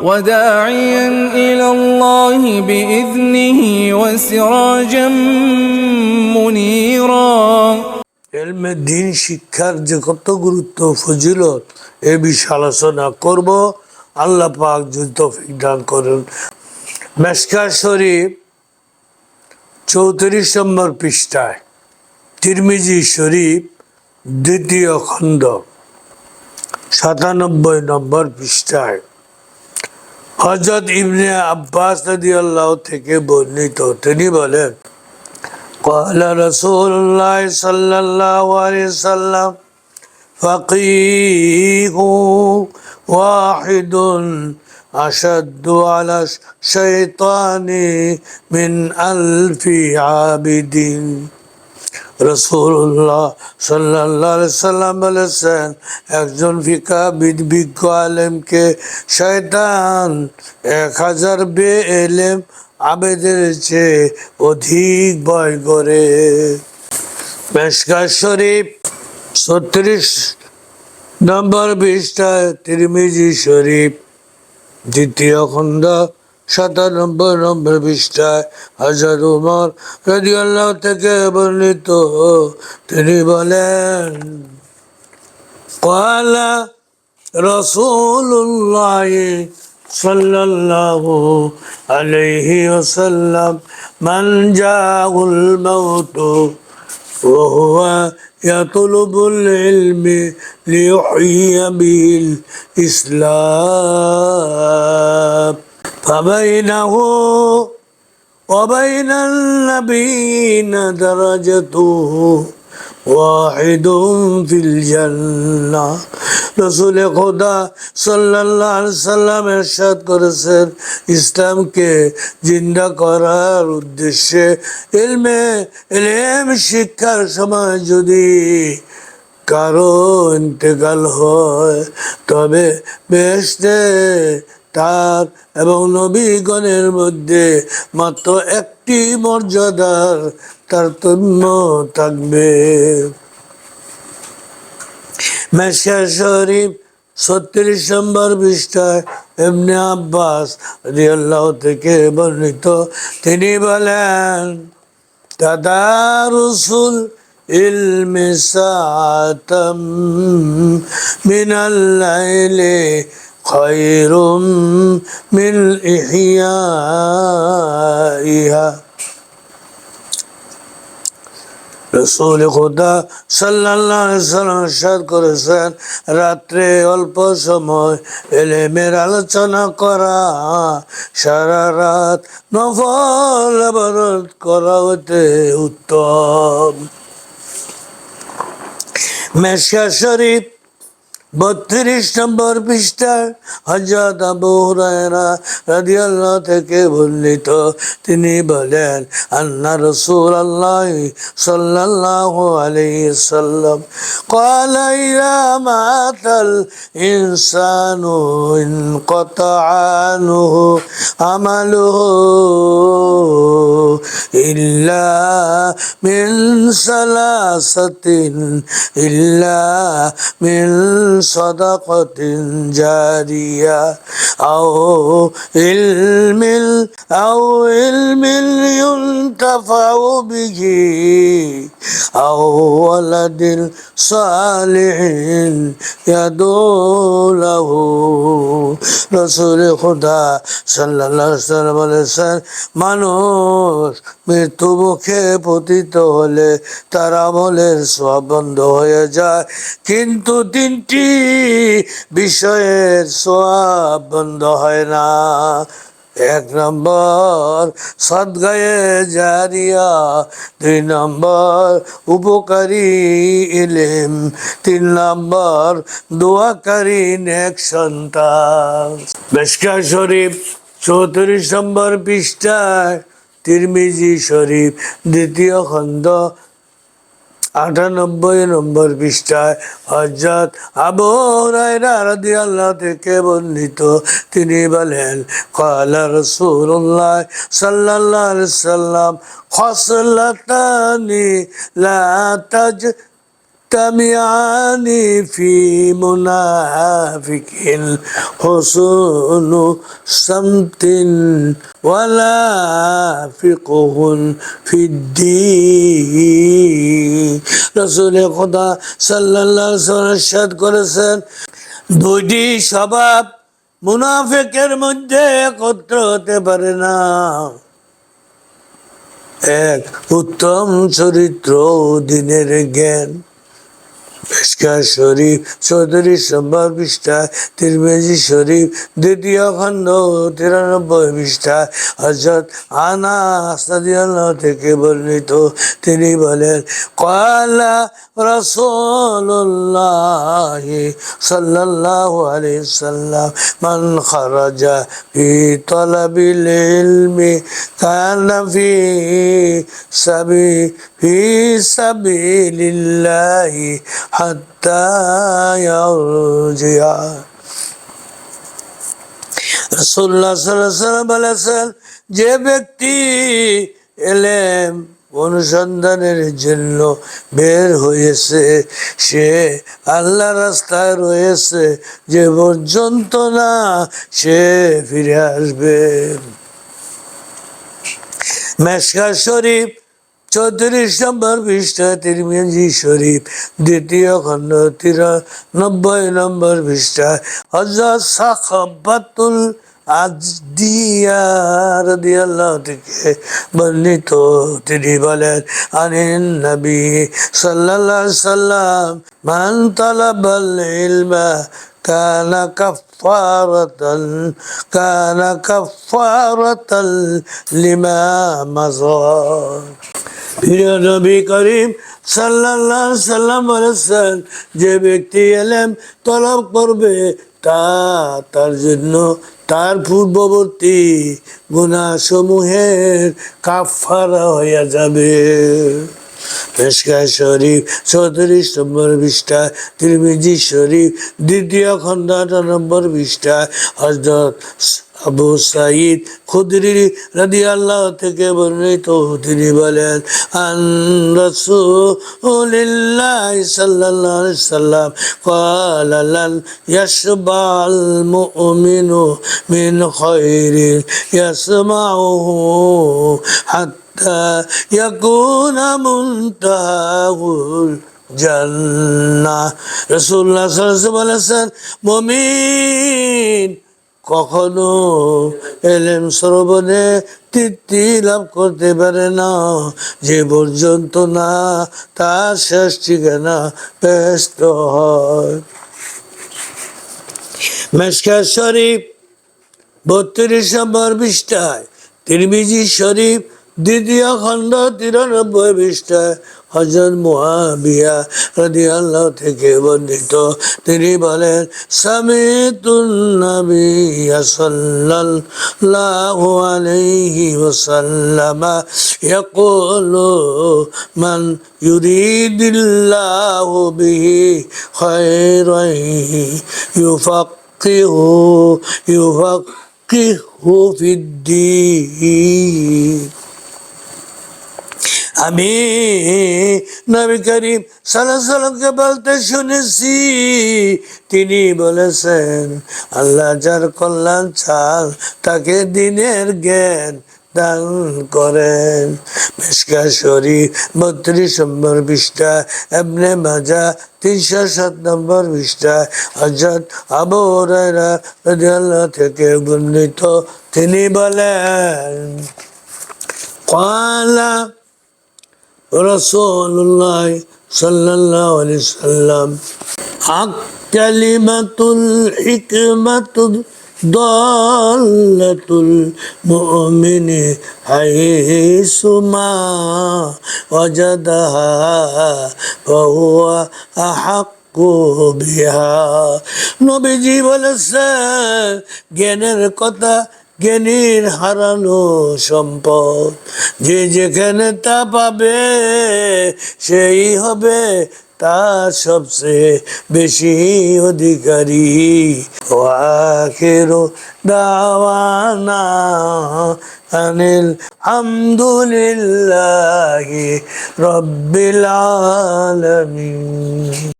وداعيا إلى الله بإذنه وسراجا منيرا এলমে দিন শিক্ষার যে কত গুরুত্ব ফজিলত এ বিষয়ে আলোচনা করব আল্লাহ পাক যদি তৌফিক দান করেন মেসকা শরীফ চৌত্রিশ নম্বর পৃষ্ঠায় তিরমিজি শরীফ দ্বিতীয় খণ্ড সাতানব্বই নম্বর পৃষ্ঠায় হজরত ইবনে আব্বাস রাদিয়াল্লাহু থেকে বর্ণিত তিনি বলেন قال رسول الله صلى الله عليه وسلم فقيه واحد أشد على الشيطان من ألف عابد রসুল্লাহ সাল্লাহ সাল্লাম বলেছেন, একজন ফিকা বিজ্ঞ আলেমকে শয়তান এক হাজার বে এলেম আবেদের চেয়ে অধিক ভয় করে। মেশকা শরীফ ছত্রিশ নম্বর বিশটায় তিরমিজি শরীফ, দ্বিতীয় খণ্ড সাতানব্বই নম্বর পৃষ্ঠায় হাজার উমর রাজি আল্লাহ থেকে বর্ণিত তিনি বলেন কলা রসুল্লাহ সাল্লাল্লাহু আলাইহি ওয়াসাল্লাম মান জাহুল মাউত وهو يطلب العلم ليحيي به الإسلام فبينه وبين النبيين درجته واحد في الجنة রসুল খোদা সাল্লাহ সাল্লাম এরশাদ করেছেন ইসলামকে জিন্দা করার উদ্দেশ্যে এলমে এলেম শিক্ষার সময় যদি কারো ইন্তেকাল হয় তবে বেশতে তার এবং নবীগণের মধ্যে মাত্র একটি মর্যাদার তারতম্য থাকবে। মেসিয়া শরীফ ছত্রিশ নম্বর পৃষ্ঠায় এমনি আব্বাস রিয়াল্লাহ থেকে বর্ণিত। তিনি বলেন তাদারুসুল ইলমিসাতাম মিনাল লাইলি خير من إحيائها রসুল খুদা সাল্লাহ সাল্লাম সাদ করেছেন রাত্রে অল্প সময় এলেমের আলোচনা করা সারা রাত নফল আবারত করা হতে উত্তম মেশা শরীফ বত্রিশ নম্বর পৃষ্ঠার হজরত আবু হুরায়রা রাদিয়াল্লাহ থেকে বর্ণিত তিনি বলেন আন্না রসুল আল্লাহ সাল্লাল্লাহু আলাইহি সাল্লাম قال إذا مات الإنسان انقطع عنه عمله إلا من ثلاثة إلا من صدقة جارية أو علم أو علم ينتفع به أو ولد صالح يدعو له রসুল খুদা সাল্লাহ সাল্লাম বলেছেন মানুষ মৃত্যু মুখে পতিত হলে তার আমলের সব বন্ধ হয়ে যায় কিন্তু তিনটি বিষয়ের সব বন্ধ হয় না। এক নম্বর সদ্গায়ে জারিয়া, দুই নম্বর উপকারী ইলেম, তিন নম্বর দোয়াকারী নেক সন্তান। বেশকা শরীফ চৌত্রিশ নম্বর পৃষ্ঠায়, তিরমিজি শরীফ, দ্বিতীয় খণ্ড আটানব্বই নম্বর পৃষ্ঠায় হজরত আবু হুরায়রা আল্লাহ থেকে বর্ণিত। তিনি বলেন ক্বালা রসুল্লাহ সাল্লাহ সাল্লাম খসলাতানি লা তাজ يجتمعان في منافق حسن صمت ولا فقه في الدين رسول খোদা সাল্লাল্লাহু আলাইহি ওয়াসাল্লাম করেছেন দুইটি স্বভাব মুনাফিকের মধ্যে একত্র হতে পারে না এক উত্তম চরিত্র ও দিনের জ্ঞান পেশকার শরীফ, চৌধুরী সম্ভব পৃষ্ঠা, তিরমেজি শরীফ, দ্বিতীয় খণ্ড, তিরানব্বই পৃষ্ঠা। হজরত আনা আস্তাদিয়াল্লাহ থেকে বর্ণিত, তিনি বলেন কয়লা রসুল্লাহ সাল্লাল্লাহু আলাইহি সাল্লাম, মান খারাজা ফি তলাবিল ইলমি কানা ফি সাবি, ফি সাবিলিল্লাহি যে ব্যক্তি এলেম অনুসন্ধানের জন্য বের হয়েছে, সে আল্লাহ রাস্তায় রয়েছে, যে পর্যন্ত না সে ফিরে আসবে। মেশকা শরীফ চৌত্রিশ নম্বর পৃষ্ঠা, তিরমিজি শরীফ, দ্বিতীয় খণ্ড, তিরানব্বই নম্বর পৃষ্ঠা হজরত সাখাবাতুল বর্ণিত। তিনি বলেন, আনিন নবী আলাইহি সাল্লাম মান তালাবাল كان كفارة كان كفارة لما مضى প্রিয় নবী করিম সাল্লাল্লাহ সাল্লাম বলেছেন যে ব্যক্তি এলেম তলব করবে তা তার জন্য তার পূর্ববর্তী গুণাসমূহের কাফারা হইয়া যাবে পেশকায় শরীফ, চৌত্রিশ নম্বর পৃষ্ঠা, তিরমিজি শরীফ, দ্বিতীয় খণ্ড আট নম্বর পৃষ্ঠায় হজরত আবু সাইদ খুদরি রাদি আল্লাহ থেকে বর্ণিত, তিনি বলেন আনরসুলিল্লাহ সাল্লাম ইয়াসবাল মুমিনু মিন খাইরিন ইয়াসমাউহু হাত্তা حتى يكون منتهاه জান্নাহ রাসূলুল্লাহ সাল্লাল্লাহু আলাইহি ওয়াসাল্লাম বলেছেন মুমিন কখনো এলেম শ্রবণে তৃপ্তি লাভ করতে পারে না যে পর্যন্ত না তার শেষ ঠিকানা ব্যস্ত হয় মেশকার শরীফ বত্রিশ নম্বর পৃষ্ঠায় তিরমিজি শরীফ দ্বিতীয় খণ্ড তিরানব্বই পৃষ্ঠায় হজরত মুআবিয়া রাদিয়াল্লাহু থেকে বর্ণিত। তিনি বলেন নাবিয়্য সাল্লাল্লাহু আলাইহি ওয়াসাল্লাম ইয়াকুলু মান ইউরিদিল্লাহু বিহি খায়রান ইউফাক্কিহু ইউফাক্কিহু ফিদ্দীন আমি নবী করিম সাল্লামকে বলতে শুনেছি। তিনি বলেছেন, আল্লাহ যার কল্যাণ চাল তাকে দিনের জ্ঞান দান করেন। মিসকা শরীফ বত্রিশ নম্বর পৃষ্ঠা এবনে মাজা তিনশো সাত নম্বর পৃষ্ঠা হজরত আবু থেকে বর্ণিত। তিনি বলেন কলা রসুল্লাহ সাল্লাহ আলি সাল্লাম, হক কালিমাতুল হিকমাতুল দলতুল মুমিনি হাইসুমা ওয়াজাদাহা বহুয়া আহাক বিহা। নবীজি বলেছে জ্ঞানের কথা জ্ঞানীর হারানো সম্পদ। যে যেখানে তা পাবে, সেই হবে তার সবচেয়ে বেশি অধিকারী। ও আখেরো দাওয়ানা আনিল হামদুলিল্লাহি রব্বিল আলামিন।